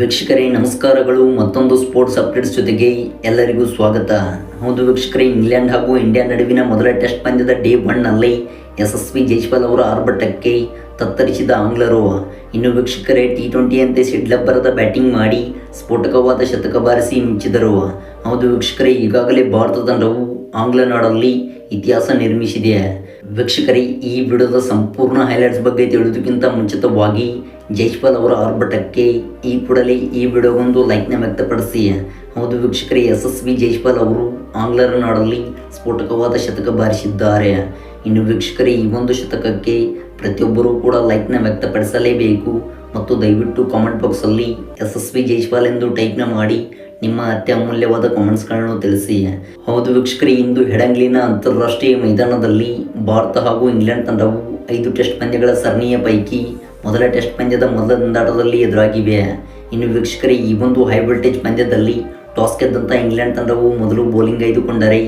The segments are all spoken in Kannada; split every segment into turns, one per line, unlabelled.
ವೀಕ್ಷಕರೇ, ನಮಸ್ಕಾರಗಳು. ಮತ್ತೊಂದು ಸ್ಪೋರ್ಟ್ಸ್ ಅಪ್ಡೇಟ್ಸ್ ಜೊತೆಗೆ ಎಲ್ಲರಿಗೂ ಸ್ವಾಗತ. ಹೌದು ವೀಕ್ಷಕರೇ, ಇಂಗ್ಲೆಂಡ್ ಹಾಗೂ ಇಂಡಿಯಾ ನಡುವಿನ ಮೊದಲ ಟೆಸ್ಟ್ ಪಂದ್ಯದ ಡೇ ಒನ್ನಲ್ಲಿ ಯಶಸ್ವಿ ಜೈಸ್ವಾಲ್ ಅವರು ಆರ್ಭಟಕ್ಕೆ ತತ್ತರಿಸಿದ ಆಂಗ್ಲರು. ಇನ್ನು ವೀಕ್ಷಕರೇ ಟಿ ಟ್ವೆಂಟಿಯಂತೆ ಸಿಡ್ಲಬ್ಬರದ ಬ್ಯಾಟಿಂಗ್ ಮಾಡಿ ಸ್ಫೋಟಕವಾದ ಶತಕ ಬಾರಿಸಿ ಮಿಂಚಿದರು. ಹೌದು ವೀಕ್ಷಕರೇ, ಈಗಾಗಲೇ ಭಾರತ ತಂಡವು ಆಂಗ್ಲ ನಾಡಲ್ಲಿ ಇತಿಹಾಸ ನಿರ್ಮಿಸಿದೆ. ವೀಕ್ಷಕರೇ, ಈ ವಿಡಿಯೋದ ಸಂಪೂರ್ಣ ಹೈಲೈಟ್ಸ್ ಬಗ್ಗೆ ತಿಳಿದಕ್ಕಿಂತ ಮುಂಚಿತವಾಗಿ ಜೈಶ್ಪಾಲ್ ಅವರ ಆರ್ಭಟಕ್ಕೆ ಈ ಕೂಡಲೇ ಈ ವಿಡಿಯೋಗೊಂದು ಲೈಕ್ನ ವ್ಯಕ್ತಪಡಿಸಿ. ಹೌದು ವೀಕ್ಷಕರೇ, ಯಶಸ್ವಿ ಜೈಶ್ಪಾಲ್ ಅವರು ಆಂಗ್ಲರ ನಾಡಲ್ಲಿ ಸ್ಫೋಟಕವಾದ ಶತಕ ಬಾರಿಸಿದ್ದಾರೆ. ಇನ್ನು ವೀಕ್ಷಕರೇ, ಈ ಒಂದು ಶತಕಕ್ಕೆ ಪ್ರತಿಯೊಬ್ಬರೂ ಕೂಡ ಲೈಕ್ನ ವ್ಯಕ್ತಪಡಿಸಲೇಬೇಕು. ಮತ್ತು ದಯವಿಟ್ಟು ಕಾಮೆಂಟ್ ಬಾಕ್ಸಲ್ಲಿ ಯಶಸ್ವಿ ಜೈಶ್ಪಾಲ್ ಎಂದು ಟೈಪ್ನ ಮಾಡಿ ನಿಮ್ಮ ಅತ್ಯಮೂಲ್ಯವಾದ ಕಾಮೆಂಟ್ಸ್ಗಳನ್ನು ತಿಳಿಸಿ. ಹೌದು ವೀಕ್ಷಕರೇ, ಇಂದು ಹೆಡಂಗ್ಲಿನ ಅಂತಾರಾಷ್ಟ್ರೀಯ ಮೈದಾನದಲ್ಲಿ ಭಾರತ ಹಾಗೂ ಇಂಗ್ಲೆಂಡ್ ತಂಡವು ಐದು ಟೆಸ್ಟ್ ಪಂದ್ಯಗಳ ಸರಣಿಯ ಪೈಕಿ ಮೊದಲ ಟೆಸ್ಟ್ ಪಂದ್ಯದ ಮೊದಲ ದಂಡಾಟದಲ್ಲಿ ಎದುರಾಗಿವೆ. ಇನ್ನು ವೀಕ್ಷಕರೇ, ಈ ಒಂದು ಹೈ ವೋಲ್ಟೇಜ್ ಪಂದ್ಯದಲ್ಲಿ ಟಾಸ್ ಗೆದ್ದಂಥ ಇಂಗ್ಲೆಂಡ್ ತಂಡವು ಮೊದಲು ಬೌಲಿಂಗ್ ಆಯ್ದುಕೊಂಡರೆ,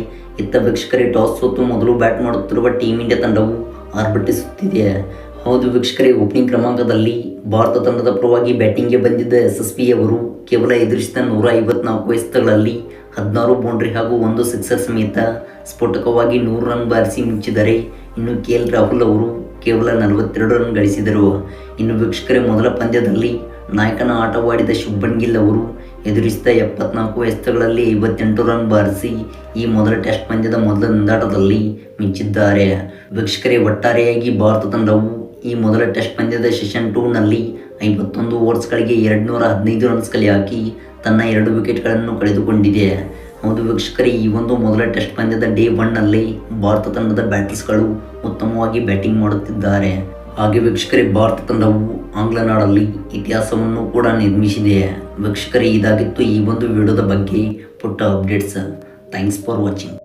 ಇತ್ತ ವೀಕ್ಷಕರೇ ಟಾಸ್ ಸೋತು ಮೊದಲು ಬ್ಯಾಟ್ ಮಾಡುತ್ತಿರುವ ಟೀಮ್ ಇಂಡಿಯಾ ತಂಡವು ಆರ್ಭಟಿಸುತ್ತಿದೆ. ಹೌದು ವೀಕ್ಷಕರೇ ಓಪನಿಂಗ್ ಕ್ರಮಾಂಕದಲ್ಲಿ ಭಾರತ ತಂಡದ ಪರವಾಗಿ ಬ್ಯಾಟಿಂಗ್ಗೆ ಬಂದಿದ್ದ ಎಸ್ ಎಸ್ ಪಿ ಅವರು ಕೇವಲ ಎದುರಿಸಿದ ನೂರ ಐವತ್ನಾಲ್ಕು ಎಸೆತಗಳಲ್ಲಿ ಹದಿನಾರು ಬೌಂಡ್ರಿ ಹಾಗೂ ಒಂದು ಸಿಕ್ಸರ್ ಸಮೇತ ಸ್ಫೋಟಕವಾಗಿ ನೂರು ರನ್ ಬಾರಿಸಿ ಮುಚ್ಚಿದ್ದಾರೆ ಇನ್ನು ಕೆ ಎಲ್ ರಾಹುಲ್ ಅವರು ಕೇವಲ ನಲವತ್ತೆರಡು ರನ್ ಗಳಿಸಿದರು. ಇನ್ನು ವೀಕ್ಷಕರೇ, ಮೊದಲ ಪಂದ್ಯದಲ್ಲಿ ನಾಯಕನ ಆಟವಾಡಿದ ಶುಭನ್ ಗಿಲ್ ಅವರು ಎದುರಿಸಿದ ಎಪ್ಪತ್ನಾಲ್ಕು ಎಸೆತಗಳಲ್ಲಿ ಐವತ್ತೆಂಟು ರನ್ ಬಾರಿಸಿ ಈ ಮೊದಲ ಟೆಸ್ಟ್ ಪಂದ್ಯದ ಮೊದಲ ನಂದಾಟದಲ್ಲಿ ಮಿಂಚಿದ್ದಾರೆ. ವೀಕ್ಷಕರೇ, ಒಟ್ಟಾರೆಯಾಗಿ ಭಾರತ ತಂಡವು ಈ ಮೊದಲ ಟೆಸ್ಟ್ ಪಂದ್ಯದ ಸೆಷನ್ ಟೂನಲ್ಲಿ ಐವತ್ತೊಂದು ಓವರ್ಸ್ಗಳಿಗೆ ಎರಡು ನೂರ ಹದಿನೈದು ರನ್ಸ್ ಕಲೆ ಹಾಕಿ ತನ್ನ ಎರಡು ವಿಕೆಟ್ಗಳನ್ನು ಕಳೆದುಕೊಂಡಿದೆ. ಹೌದು ವೀಕ್ಷಕರೇ, ಈ ಒಂದು ಮೊದಲ ಟೆಸ್ಟ್ ಪಂದ್ಯದ ಡೇ ಒನ್ನಲ್ಲಿ ಭಾರತ ತಂಡದ ಬ್ಯಾಟರ್ಸ್ಗಳು ಉತ್ತಮವಾಗಿ ಬ್ಯಾಟಿಂಗ್ ಮಾಡುತ್ತಿದ್ದಾರೆ. ಹಾಗೆ ವೀಕ್ಷಕರೇ, ಭಾರತ ತಂಡವು ಆಂಗ್ಲನಾಡಲ್ಲಿ ಇತಿಹಾಸವನ್ನು ಕೂಡ ನಿರ್ಮಿಸಿದೆ. ವೀಕ್ಷಕರೇ, ಇದಾಗಿತ್ತು ಈ ಒಂದು ವಿಡಿಯೋದ ಬಗ್ಗೆ ಪುಟ್ಟ ಅಪ್ಡೇಟ್ಸ್. Thanks for watching.